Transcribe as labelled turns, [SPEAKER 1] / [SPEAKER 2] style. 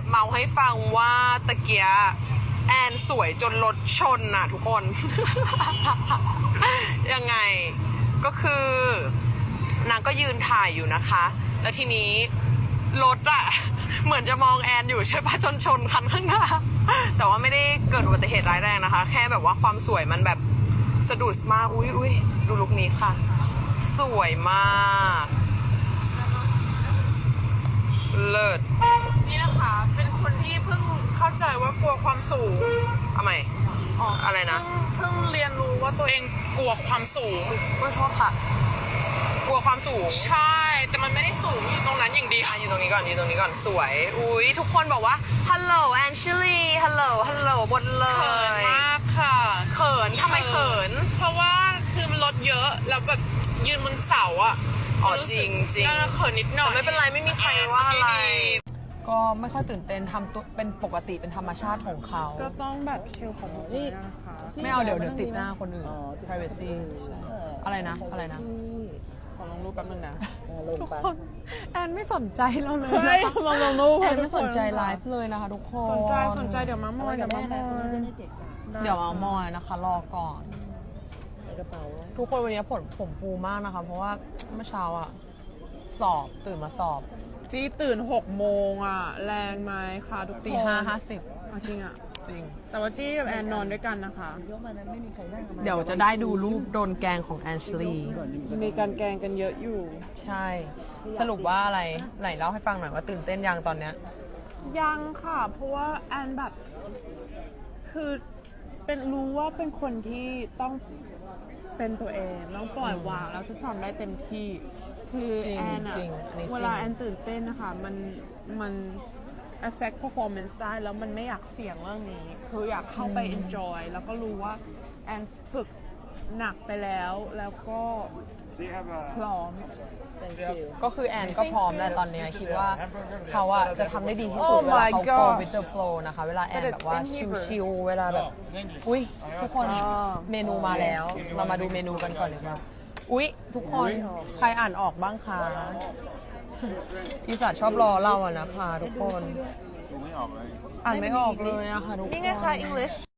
[SPEAKER 1] อบเมาให้ฟังว่าตะเกียแอนสวยจนรถชนน่ะทุกคน ยังไงก็คือนางก็ยืนถ่ายอยู่นะคะ แล้วทีนี้รถอะเหมือนจะมองแอนอยู่ใช่ปะจนชนคันข้างหน้า แต่ว่าไม่ได้เกิดอุบัติเหตุร้ายแรงนะคะ แค่แบบว่าความสวยมันแบบสะดุดมาก อุ้ยอุ้ยดูลุคนี้ค่ะ สวยมาก เลิศ
[SPEAKER 2] ใจว่ากลัวความสูง
[SPEAKER 1] ทำไมอะไรนะ
[SPEAKER 2] เพิ่งเพิ่งเรียนรู้ว่าตัวเองกลัวความสูง
[SPEAKER 1] ไม่โทษค่ะ กลัวความสูง
[SPEAKER 2] ใช่ แต่มันไม่ได้สูงอยู่ตรงนั้นอย่างเดียว
[SPEAKER 1] อะอยู่ตรงนี้ก่อนอยู่ตรงนี้ก่อนสวย อุ้ยทุกคนบอกว่า ฮัลโหลแอนชิลีฮัลโหล ฮัลโหลบนเล
[SPEAKER 2] เขิน
[SPEAKER 1] ย
[SPEAKER 2] มากค่ะ
[SPEAKER 1] เขินทำไมเขิน
[SPEAKER 2] เพราะว่าคือมันรถเยอะแล้วแบบยืนบนเสาอะ
[SPEAKER 1] อ๋อ
[SPEAKER 2] รู้สึก
[SPEAKER 1] จริงจริง
[SPEAKER 2] แล้วเขินนิดหน่อย
[SPEAKER 1] แต่ไม่เป็นไรไม่มีใครว่าอะไร
[SPEAKER 2] ดี
[SPEAKER 1] ก็ไม่ค่อยตื่นเต้นทำตัวเป็นปกติเป็นธรรมชาติของเขา
[SPEAKER 2] ๆก็ต้องแบบชิลของนี่นะคะ
[SPEAKER 1] ไม่เอาเดี๋ยวเดี๋ยวติดหน้าคนอื่น privacy ใช่อะไรนะอะไรนะ
[SPEAKER 2] ขอลงรูปแป๊บนึงนะ
[SPEAKER 1] ทุกคนแอนไม่สนใจเราเลย
[SPEAKER 2] เฮ้ยมองลงรูป
[SPEAKER 1] แอนไม่สนใจไลฟ์เลยนะคะทุกคน
[SPEAKER 2] สนใจสนใจเดี๋ยวมามอยเดี๋ยวมามอย
[SPEAKER 1] เดี๋ยวเอามอยนะคะรอก่อน
[SPEAKER 3] กระเป๋า
[SPEAKER 1] ทุกคนวันนี้ผมผมฟูมากนะคะ เพราะว่าเมื่อเช้าอะสอบตื่นมาสอบ
[SPEAKER 2] จี้ตื่นหกโมงอะ แรงไหมคะทุกคน
[SPEAKER 1] ตีห้าห้าสิบ
[SPEAKER 2] อะจริงอะ
[SPEAKER 1] จริง
[SPEAKER 2] แต่ว่าจี้กับแอนนอนด้วยกันนะคะ
[SPEAKER 3] ยกมานั้นไม่มีใครนั่งมา
[SPEAKER 1] เดี๋ยวจะได้ดูรูปโดนแกงของแอนชลี
[SPEAKER 2] มีการแกล้งกันเยอะอยู่
[SPEAKER 1] ใช่ สรุปว่าอะไร ไหนเล่าให้ฟังหน่อยว่าตื่นเต้นยังตอนเนี้ย
[SPEAKER 2] ยังค่ะ เพราะว่าแอนแบบ คือเป็นรู้ว่าเป็นคนที่ต้องเป็นตัวเอง ต้องปล่อยวางแล้วจะทำได้เต็มที่ คือ
[SPEAKER 1] จริง
[SPEAKER 2] แอนอะ
[SPEAKER 1] จริงอันนี้จริง
[SPEAKER 2] เวลาแอนตื่นเต้นนะคะ มันมัน affect performance ได้แล้วมันไม่อยากเสี่ยงเรื่องนี้ คืออยากเข้าไป enjoy แล้วก็รู้ว่าแอนฝึกหนักไปแล้วแล้วก็พร้อม
[SPEAKER 1] ก็คือแอนก็พร้อมแล้วตอนเนี้ยคิดว่าเขาอะจะทำได้ดีที่สุด
[SPEAKER 2] Oh
[SPEAKER 1] เวลา
[SPEAKER 2] my
[SPEAKER 1] เขา go
[SPEAKER 2] gosh
[SPEAKER 1] with the flow นะคะ เวลาแอน
[SPEAKER 2] But it's
[SPEAKER 1] แบบว่า
[SPEAKER 2] in Hebrew
[SPEAKER 1] ชิลๆเวลาแบบอุ้ยทุกคน
[SPEAKER 2] อ๋อ
[SPEAKER 1] เมนูมาแล้ว เรามาดูเมนูกันก่อนเลยว่า อุ้ยทุกคน ใครอ่านออกบ้างคะอีสัตชอบรอเราอะนะคะทุกคน
[SPEAKER 4] ดูไม่ออกเลย
[SPEAKER 1] อ่านไม่ออกเลยอะค่ะทุกคน
[SPEAKER 2] นี่ไงคะ English